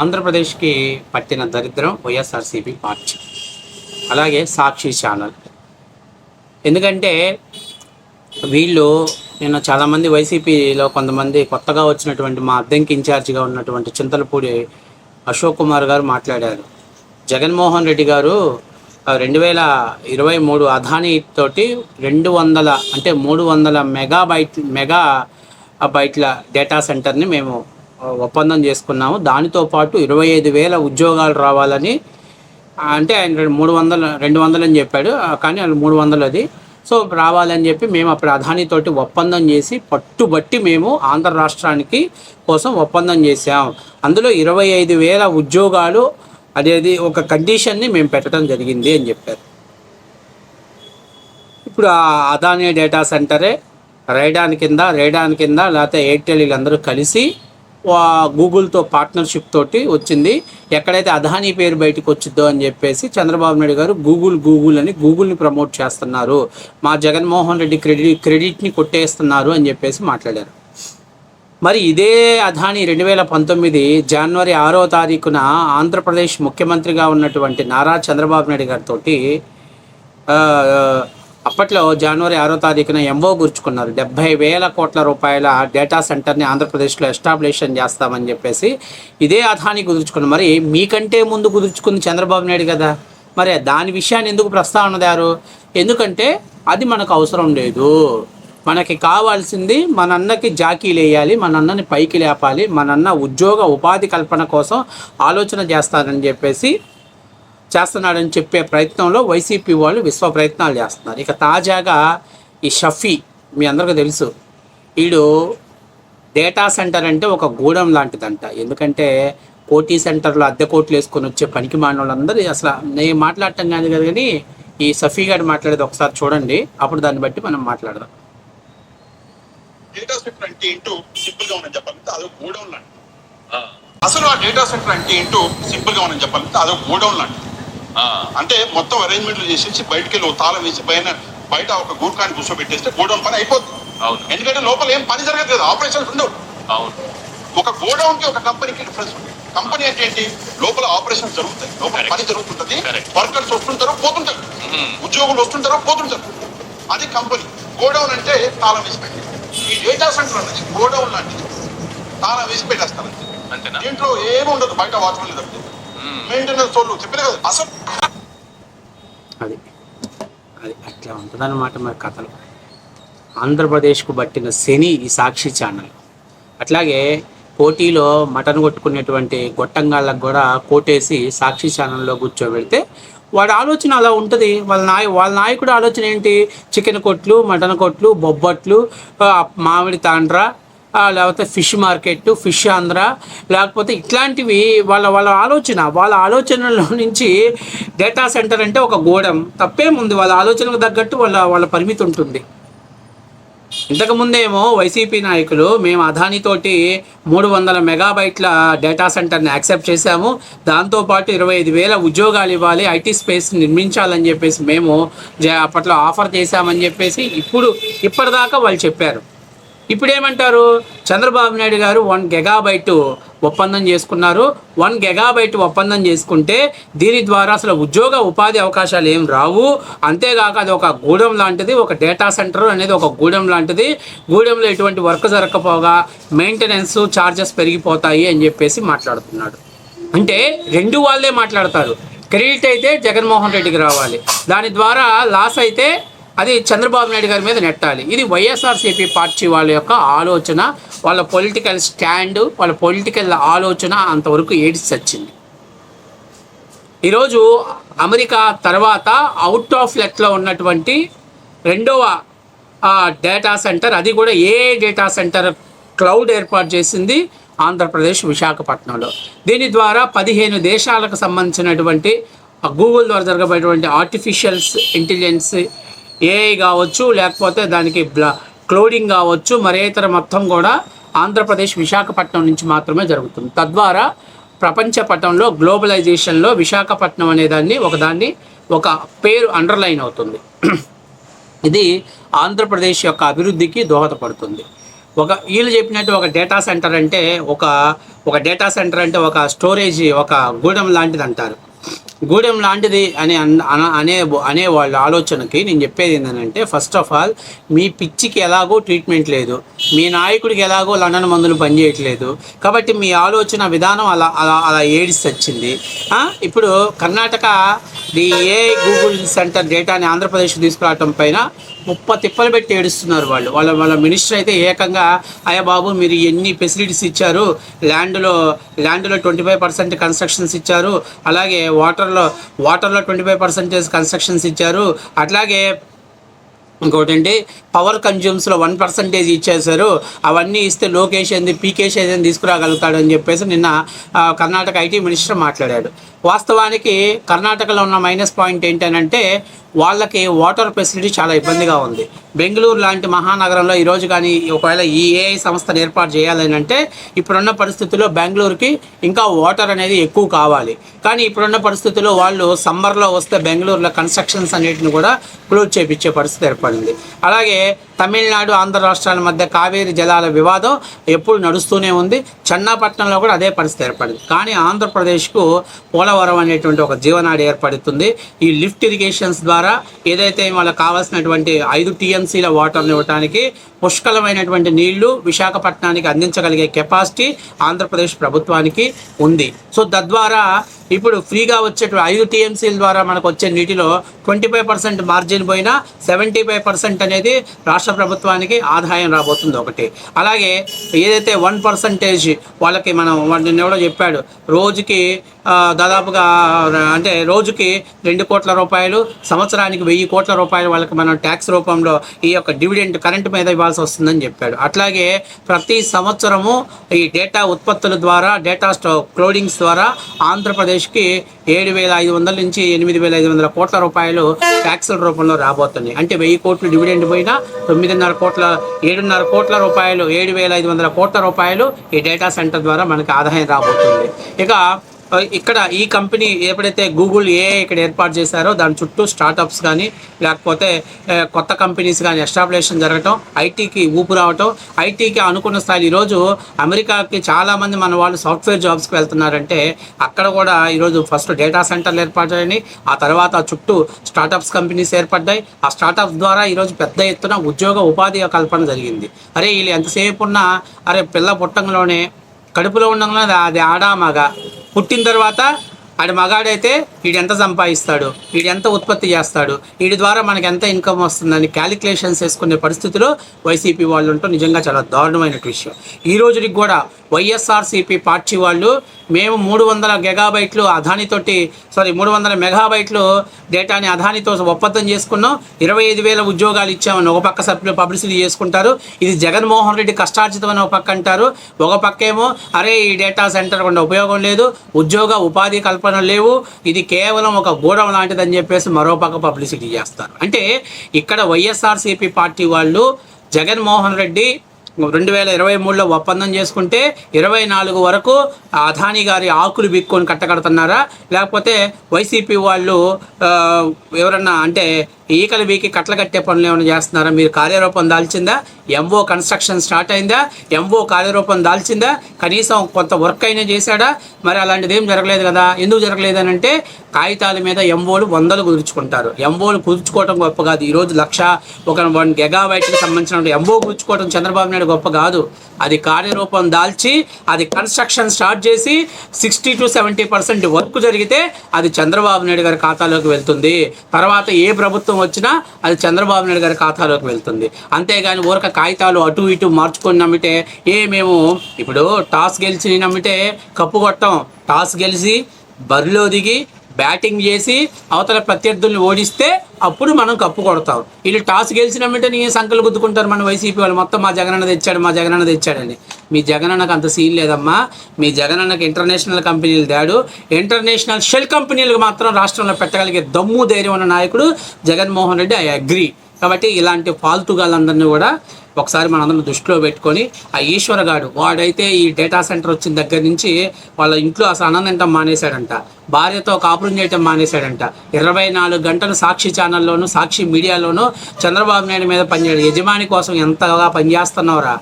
ఆంధ్రప్రదేశ్కి పట్టిన దరిద్రం వైఎస్ఆర్సీపీ పార్టీ. అలాగే సాక్షి ఛానల్. ఎందుకంటే వీళ్ళు నేను చాలామంది వైసీపీలో కొంతమంది కొత్తగా వచ్చినటువంటి మా అద్దెంకి ఇన్ఛార్జిగా ఉన్నటువంటి చింతలపూడి అశోక్ కుమార్ గారు మాట్లాడారు. జగన్మోహన్ రెడ్డి గారు రెండు వేల ఇరవై మూడు అదానీ తోటి రెండు వందల అంటే మూడు వందల మెగాబైట్ మెగా బైట్ల డేటా సెంటర్ని మేము ఒప్పందం చేసుకున్నాము. దానితో పాటు ఇరవై ఐదు వేల ఉద్యోగాలు రావాలని అంటే ఆయన రెండు- మూడు వందలు రెండు వందలు అని చెప్పాడు. కానీ అది మూడు వందలు అది. సో రావాలని చెప్పి మేము అప్పుడు అదానితోటి ఒప్పందం చేసి పట్టుబట్టి మేము ఆంధ్ర రాష్ట్రానికి కోసం ఒప్పందం చేసాం అందులో ఇరవై ఐదు వేల ఉద్యోగాలు అనేది ఒక కండిషన్ని మేము పెట్టడం జరిగింది అని చెప్పారు. ఇప్పుడు ఆ అదాని డేటా సెంటరే రైడాన్ కింద రైడాన్ కింద లేకపోతే ఎయిర్టెల్ వీళ్ళందరూ కలిసి గూగుల్తో పార్ట్నర్షిప్ తోటి వచ్చింది. ఎక్కడైతే అదానీ పేరు బయటకు వచ్చిద్దో అని చెప్పేసి చంద్రబాబు నాయుడు గారు గూగుల్ గూగుల్ అని గూగుల్ని ప్రమోట్ చేస్తున్నారు. మా జగన్మోహన్ రెడ్డి క్రెడిట్ క్రెడిట్ని కొట్టేస్తున్నారు అని చెప్పేసి మాట్లాడారు. మరి ఇదే అధాని రెండు వేల పంతొమ్మిది జనవరి ఆరో తారీఖున ఆంధ్రప్రదేశ్ ముఖ్యమంత్రిగా ఉన్నటువంటి నారా చంద్రబాబు నాయుడు గారితో అప్పట్లో జనవరి ఆరో తారీఖున ఎంఓ గుర్చుకున్నారు. డెబ్బై వేల కోట్ల రూపాయల డేటా సెంటర్ని ఆంధ్రప్రదేశ్లో ఎస్టాబ్లిషన్ చేస్తామని చెప్పేసి ఇదే అదాని కుదుర్చుకున్నారు. మరి మీకంటే ముందు కుదుర్చుకుంది చంద్రబాబు నాయుడు కదా. మరి దాని విషయాన్ని ఎందుకు ప్రస్తావన దారు? ఎందుకంటే అది మనకు అవసరం లేదు. మనకి కావాల్సింది మన అన్నకి జాకీలు వేయాలి మన అన్నని పైకి లేపాలి మన అన్న ఉద్యోగ ఉపాధి కల్పన కోసం ఆలోచన చేస్తారని చెప్పేసి చేస్తున్నాడని చెప్పే ప్రయత్నంలో వైసీపీ వాళ్ళు విశ్వ ప్రయత్నాలు చేస్తున్నారు. ఇక తాజాగా ఈ షఫీ మీ అందరికీ తెలుసు వీడు డేటా సెంటర్ అంటే ఒక గూడెం లాంటిదంట. ఎందుకంటే కోటీ సెంటర్లో అద్దె కోట్లు వేసుకొని వచ్చే పనికి మాన వాళ్ళందరూ అసలు నేను మాట్లాడటం కాదు కదా కానీ ఈ సఫీ గారు మాట్లాడేది ఒకసారి చూడండి. అప్పుడు దాన్ని బట్టి మనం మాట్లాడదాం. డేటా సెంటర్ అంటే ఏంటో సింపుల్గా ఉందని చెప్పాలంటే అదొక గోడౌన్ లాంటిది. అసలు ఆ డేటా సెంటర్ అంటే ఏంటో సింపుల్గా ఉందని చెప్పాలంటే అదొక గోడౌన్ లాంటిది. అంటే మొత్తం అరేంజ్మెంట్లు చేసేసి బయటకి వెళ్ళి తాళం వేసి పైన బయట ఒక గూర్ఖాన్ని కూర్చోబెట్టేస్తే గోడౌన్ పని అయిపోతుంది అవును. ఎందుకంటే లోపల ఏం పని జరగదు కదా ఆపరేషన్స్ ఉండవు. అవును. ఒక గోడౌన్కి ఒక కంపెనీకి డిఫరెన్స్ ఉంది కంపెనీ అంటే ఏంటి? లోపల ఆపరేషన్స్ జరుగుతాయి లోపల. పని జరుగుతుంటది. వర్కర్స్ వస్తుంటారు పోతుంటారు. ఉద్యోగులు వస్తుంటారు పోతుంటారు. అది కంపెనీ. గోడౌన్ అంటే తాళం వేసి పెట్టి ఈ డేటా సెంటర్ అనేది గోడౌన్ లాంటిది. తాళం వేసి. అంతేనా? దీంట్లో ఏమి ఉండదు బయట వాచ్మెన్ మ్మ్. మెయింటెనెన్స్ వాళ్ళు చెప్పలే కదా అసలు అది. అది అట్లా ఉంటుందన్నమాట మరి కథలు. ఆంధ్రప్రదేశ్కు పట్టిన శని ఈ సాక్షి ఛానల్. అట్లాగే పోటీలో మటన్ కొట్టుకునేటువంటి గొట్టంగాళ్ళకు కూడా కోటేసి సాక్షి ఛానల్లో కూర్చోబెడితే వాడి ఆలోచన అలా ఉంటుంది. వాళ్ళ నాయ వాళ్ళ నాయకుడు ఆలోచన ఏంటి? చికెన్ కొట్లు మటన్ కొట్లు బొబ్బట్లు మామిడి తాండ్ర లేకపోతే ఫిష్ మార్కెట్ ఫిష్ ఆంధ్ర లేకపోతే ఇట్లాంటివి వాళ్ళ వాళ్ళ ఆలోచన వాళ్ళ ఆలోచనలో నుంచి డేటా సెంటర్ అంటే ఒక గోడం. తప్పేముంది వాళ్ళ ఆలోచనకు తగ్గట్టు వాళ్ళ వాళ్ళ పరిమితి ఉంటుంది. ఇంతకుముందేమో వైసీపీ నాయకులు మేము అదానితోటి మూడు వందల మెగాబైట్ల డేటా సెంటర్ని యాక్సెప్ట్ చేశాము. దాంతోపాటు ఇరవై ఐదు వేల ఉద్యోగాలు ఇవ్వాలి ఐటీ స్పేస్ నిర్మించాలని చెప్పేసి మేము జ- అప్పట్లో ఆఫర్ చేశామని చెప్పేసి ఇప్పుడు ఇప్పటిదాకా వాళ్ళు చెప్పారు. ఇప్పుడు ఏమంటారు చంద్రబాబు నాయుడు గారు వన్ గెగాబైట్ ఒప్పందం చేసుకున్నారు. వన్ గెగాబైట్ ఒప్పందం చేసుకుంటే దీని ద్వారా అసలు ఉద్యోగ ఉపాధి అవకాశాలు ఏం రావు. అంతేగాక అది ఒక గూడెం లాంటిది ఒక డేటా సెంటర్ అనేది ఒక గూడెం లాంటిది. గూడెంలో ఎటువంటి వర్క్ జరగకపోగా మెయింటెనెన్స్ ఛార్జెస్ పెరిగిపోతాయి అని చెప్పేసి మాట్లాడుతున్నాడు. అంటే రెండు వాళ్ళే మాట్లాడతారు. క్రెడిట్ అయితే జగన్మోహన్ రెడ్డికి రావాలి. దాని ద్వారా లాస్ అయితే అది చంద్రబాబు నాయుడు గారి మీద నెట్టాలి. ఇది వైఎస్ఆర్సీపీ పార్టీ వాళ్ళ యొక్క ఆలోచన వాళ్ళ పొలిటికల్ స్టాండ్ వాళ్ళ పొలిటికల్ ఆలోచన అంతవరకు ఏడిచి వచ్చింది ఈరోజు అమెరికా తర్వాత అవుట్ ఆఫ్ లెట్లో ఉన్నటువంటి రెండవ డేటా సెంటర్ అది కూడా ఏ డేటా సెంటర్ క్లౌడ్ ఏర్పాటు చేసింది? ఆంధ్రప్రదేశ్ విశాఖపట్నంలో. దీని ద్వారా పదిహేను దేశాలకు సంబంధించినటువంటి గూగుల్ ద్వారా జరగబడేటువంటి ఆర్టిఫిషియల్స్ ఇంటెలిజెన్స్ ఏఐ కావచ్చు లేకపోతే దానికి బ్లా క్లోడింగ్ కావచ్చు మరే ఇతర మొత్తం కూడా ఆంధ్రప్రదేశ్ విశాఖపట్నం నుంచి మాత్రమే జరుగుతుంది. తద్వారా ప్రపంచ పటంలో గ్లోబలైజేషన్లో విశాఖపట్నం అనేదాన్ని ఒకదాన్ని ఒక పేరు అండర్లైన్ అవుతుంది. ఇది ఆంధ్రప్రదేశ్ యొక్క అభివృద్ధికి దోహదపడుతుంది. ఒక వీళ్ళు చెప్పినట్టు ఒక డేటా సెంటర్ అంటే ఒక ఒక డేటా సెంటర్ అంటే ఒక స్టోరేజ్ ఒక గూడెం లాంటిది అంటారు గూడెం లాంటిది అని అన్- అనే అనే వాళ్ళ ఆలోచనకి నేను చెప్పేది ఏంటంటే ఫస్ట్ ఆఫ్ ఆల్ మీ పిచ్చికి ఎలాగో ట్రీట్మెంట్ లేదు. మీ నాయకుడికి ఎలాగో లండన్ మందులు పనిచేయట్లేదు. కాబట్టి మీ ఆలోచన విధానం అలా అలా అలా ఏడిసి వచ్చింది ఇప్పుడు కర్ణాటక ది ఏ గూగుల్ సెంటర్ డేటాని ఆంధ్రప్రదేశ్ తీసుకురావటం పైన ముప్ప తిప్పలు పెట్టి ఏడుస్తున్నారు వాళ్ళు. వాళ్ళ వాళ్ళ మినిస్టర్ అయితే ఏకంగా అయ్యా బాబు మీరు ఎన్ని ఫెసిలిటీస్ ఇచ్చారు? ల్యాండ్లో ల్యాండ్లో ట్వంటీ ఫైవ్ పర్సెంట్ కన్స్ట్రక్షన్స్ ఇచ్చారు. అలాగే వాటర్లో వాటర్లో ట్వంటీ ఫైవ్ పర్సెంటేజ్ కన్స్ట్రక్షన్స్ ఇచ్చారు. అట్లాగే ఇంకోటి ఏంటి పవర్ కన్జ్యూమ్స్లో వన్ పర్సంటేజ్ ఇచ్చేశారు. అవన్నీ ఇస్తే లోకేష్ ఏంది పీకేష్ ఏదైనా తీసుకురాగలుగుతాడు అని చెప్పేసి నిన్న కర్ణాటక ఐటీ మినిస్టర్ మాట్లాడాడు. వాస్తవానికి కర్ణాటకలో ఉన్న మైనస్ పాయింట్ ఏంటంటే వాళ్ళకి వాటర్ ఫెసిలిటీ చాలా ఇబ్బందిగా ఉంది. బెంగళూరు లాంటి మహానగరంలో ఈరోజు కానీ ఒకవేళ ఈ ఏఐ సంస్థను ఏర్పాటు చేయాలని అంటే ఇప్పుడున్న పరిస్థితుల్లో బెంగళూరుకి ఇంకా వాటర్ అనేది ఎక్కువ కావాలి. కానీ ఇప్పుడున్న పరిస్థితుల్లో వాళ్ళు సమ్మర్లో వస్తే బెంగళూరులో కన్స్ట్రక్షన్స్ అన్నిటిని కూడా క్లోజ్ చేపించే పరిస్థితి ఏర్పడింది. అలాగే తమిళనాడు ఆంధ్ర రాష్ట్రాల మధ్య కావేరి జలాల వివాదం ఎప్పుడు నడుస్తూనే ఉంది. చెన్నాపట్నంలో కూడా అదే పరిస్థితి ఏర్పడింది. కానీ ఆంధ్రప్రదేశ్కు పోలవరం అనేటువంటి ఒక జీవనాడి ఏర్పడుతుంది. ఈ లిఫ్ట్ ఇరిగేషన్స్ ద్వారా ఏదైతే వాళ్ళకి కావాల్సినటువంటి ఐదు టీఎంసీల వాటర్ని ఇవ్వడానికి పుష్కలమైనటువంటి నీళ్ళు విశాఖపట్నానికి అందించగలిగే కెపాసిటీ ఆంధ్రప్రదేశ్ ప్రభుత్వానికి ఉంది. సో తద్వారా ఇప్పుడు ఫ్రీగా వచ్చేటువంటి ఐదు టీఎంసీల ద్వారా మనకు వచ్చే నీటిలో ట్వంటీ ఫైవ్ పర్సెంట్ మార్జిన్ పోయినా సెవెంటీ ఫైవ్ పర్సెంట్ అనేది రాష్ట్ర ప్రభుత్వానికి ఆదాయం రాబోతుంది ఒకటి. అలాగే ఏదైతే వన్ పర్సంటేజ్ వాళ్ళకి మనం వాడిని ఎవడో చెప్పాడు రోజుకి దాదాపుగా అంటే రోజుకి రెండు కోట్ల రూపాయలు సంవత్సరానికి వెయ్యి కోట్ల రూపాయలు వాళ్ళకి మనం ట్యాక్స్ రూపంలో ఈ యొక్క డివిడెంట్ కరెంట్ మీద ఇవ్వాల్సి వస్తుందని చెప్పాడు. అట్లాగే ప్రతి సంవత్సరము ఈ డేటా ఉత్పత్తుల ద్వారా డేటా స్టో క్లోడింగ్స్ ద్వారా ఆంధ్రప్రదేశ్కి ఏడు వేల ఐదు వందల నుంచి ఎనిమిది వేల ఐదు వందల కోట్ల రూపాయలు ట్యాక్సుల రూపంలో రాబోతున్నాయి. అంటే వెయ్యి కోట్లు డివిడెండ్ పోయినా తొమ్మిదిన్నర కోట్ల ఏడున్నర కోట్ల రూపాయలు ఏడు వేల ఐదు వందల కోట్ల రూపాయలు ఈ డేటా సెంటర్ ద్వారా మనకి ఆదాయం రాబోతుంది. ఇక ఇక్కడ ఈ కంపెనీ ఎప్పుడైతే గూగుల్ ఏ ఇక్కడ ఏర్పాటు చేశారో దాని చుట్టూ స్టార్టప్స్ కానీ లేకపోతే కొత్త కంపెనీస్ కానీ ఎస్టాబ్లిషన్ జరగటం ఐటీకి ఊపు రావటం ఐటీకి అనుకున్న స్థాయి ఈరోజు అమెరికాకి చాలామంది మన వాళ్ళు సాఫ్ట్వేర్ జాబ్స్కి వెళ్తున్నారంటే అక్కడ కూడా ఈరోజు ఫస్ట్ డేటా సెంటర్లు ఏర్పడ్డాయని ఆ తర్వాత చుట్టూ స్టార్టప్స్ కంపెనీస్ ఏర్పడ్డాయి. ఆ స్టార్టప్స్ ద్వారా ఈరోజు పెద్ద ఎత్తున ఉద్యోగ ఉపాధి కల్పన జరిగింది. అరే వీళ్ళు ఎంతసేపు ఉన్నా అరే పిల్ల పుట్టంలోనే కడుపులో ఉండగానే అది ఆడా మగ పుట్టిన తర్వాత ఆడి మగాడైతే వీడు ఎంత సంపాదిస్తాడు? వీడు ఎంత ఉత్పత్తి చేస్తాడు? వీడి ద్వారా మనకు ఎంత ఇన్కమ్ వస్తుందని క్యాలిక్యులేషన్స్ వేసుకునే పరిస్థితిలో వైసీపీ వాళ్ళు ఉంటూ నిజంగా చాలా దారుణమైన విషయం. ఈ రోజుకి కూడా వైఎస్ఆర్సీపీ పార్టీ వాళ్ళు మేము మూడు వందల గెగాబైట్లు అదానితోటి సారీ మూడు వందల మెగాబైట్లు డేటాని అదానితో ఒప్పందం చేసుకున్నాం. ఇరవై ఐదు వేల ఉద్యోగాలు ఇచ్చామని ఒక పక్క సభ్యులు పబ్లిసిటీ చేసుకుంటారు. ఇది జగన్మోహన్ రెడ్డి కష్టార్జితం అని ఒక పక్క అంటారు. ఒక పక్కేమో అరే ఈ డేటా సెంటర్ ఉన్న ఉపయోగం లేదు ఉద్యోగ ఉపాధి కల్పన లేవు ఇది కేవలం ఒక గూడం లాంటిదని చెప్పేసి మరో పక్క పబ్లిసిటీ చేస్తారు. అంటే ఇక్కడ వైఎస్ఆర్సీపీ పార్టీ వాళ్ళు జగన్మోహన్ రెడ్డి రెండు వేల ఇరవై మూడులో ఒప్పందం చేసుకుంటే ఇరవై నాలుగు వరకు అదాని గారి ఆకులు బిక్కుని కట్టగడుతున్నారా? లేకపోతే వైసీపీ వాళ్ళు ఎవరన్నా అంటే ఈకలు బీకి కట్టలు కట్టే పనులు ఏమైనా చేస్తున్నారా? మీరు కార్యరూపం దాల్చిందా? ఎంఓ కన్స్ట్రక్షన్ స్టార్ట్ అయిందా? ఎంఓ కార్యరూపం దాల్చిందా? కనీసం కొంత వర్క్ అయినా చేశాడా? మరి అలాంటిది ఏం జరగలేదు కదా. ఎందుకు జరగలేదు అని అంటే కాగితాల మీద ఎంఓలు వందలు కుదుర్చుకుంటారు. ఎంఓలు కుదుర్చుకోవడం గొప్ప కాదు. ఈరోజు లక్ష ఒక వన్ గెగాబైట్కి సంబంధించిన ఎంఓ కుదుర్చుకోవడం చంద్రబాబు నాయుడు గొప్ప కాదు. అది కార్యరూపం దాల్చి అది కన్స్ట్రక్షన్ స్టార్ట్ చేసి sixty to seventy percent work జరిగితే అది చంద్రబాబు నాయుడు గారి ఖాతాలోకి వెళ్తుంది. తర్వాత ఏ ప్రభుత్వం వచ్చినా అది చంద్రబాబు నాయుడు గారి ఖాతాలోకి వెళ్తుంది. అంతేగాని ఊరక కాగితాలు అటు ఇటు మార్చుకొని నమ్మితే ఏ మేము ఇప్పుడు టాస్ గెలిచి నమ్మితే కప్పు కొట్టం. టాస్ గెలిచి బరిలో దిగి బ్యాటింగ్ చేసి అవతల ప్రత్యర్థుల్ని ఓడిస్తే అప్పుడు మనం కప్పు కొడతాం. వీళ్ళు టాస్ గెలిచిన వెంటనే సంకలు గుద్దుకుంటారు మన వైసీపీ వాళ్ళు? మొత్తం మా జగనన్న తెచ్చాడు మా జగనన్న తెచ్చాడని మీ జగనన్నకు అంత సీన్ లేదమ్మా. మీ జగనన్నకు ఇంటర్నేషనల్ కంపెనీలు దాడు. ఇంటర్నేషనల్ షెల్ కంపెనీలకు మాత్రం రాష్ట్రంలో పెట్టగలిగే దమ్ము ధైర్యం ఉన్న నాయకుడు జగన్మోహన్ రెడ్డి ఐ అగ్రి కాబట్టి ఇలాంటి ఫాల్తుగాళ్ళందరినీ కూడా ఒకసారి మనందరం దృష్టిలో పెట్టుకొని ఆ ఈశ్వరగాడు వాడైతే ఈ డేటా సెంటర్ వచ్చిన దగ్గర నుంచి వాళ్ళ ఇంట్లో అసలు అనందంటం మానేశాడంట. భార్యతో కాపురం చేయటం మానేశాడంట. ఇరవై నాలుగు గంటలు సాక్షి ఛానల్లోనూ సాక్షి మీడియాలోనూ చంద్రబాబు నాయుడు మీద పనిచేయడు. యజమాని కోసం ఎంతగా పనిచేస్తున్నావురా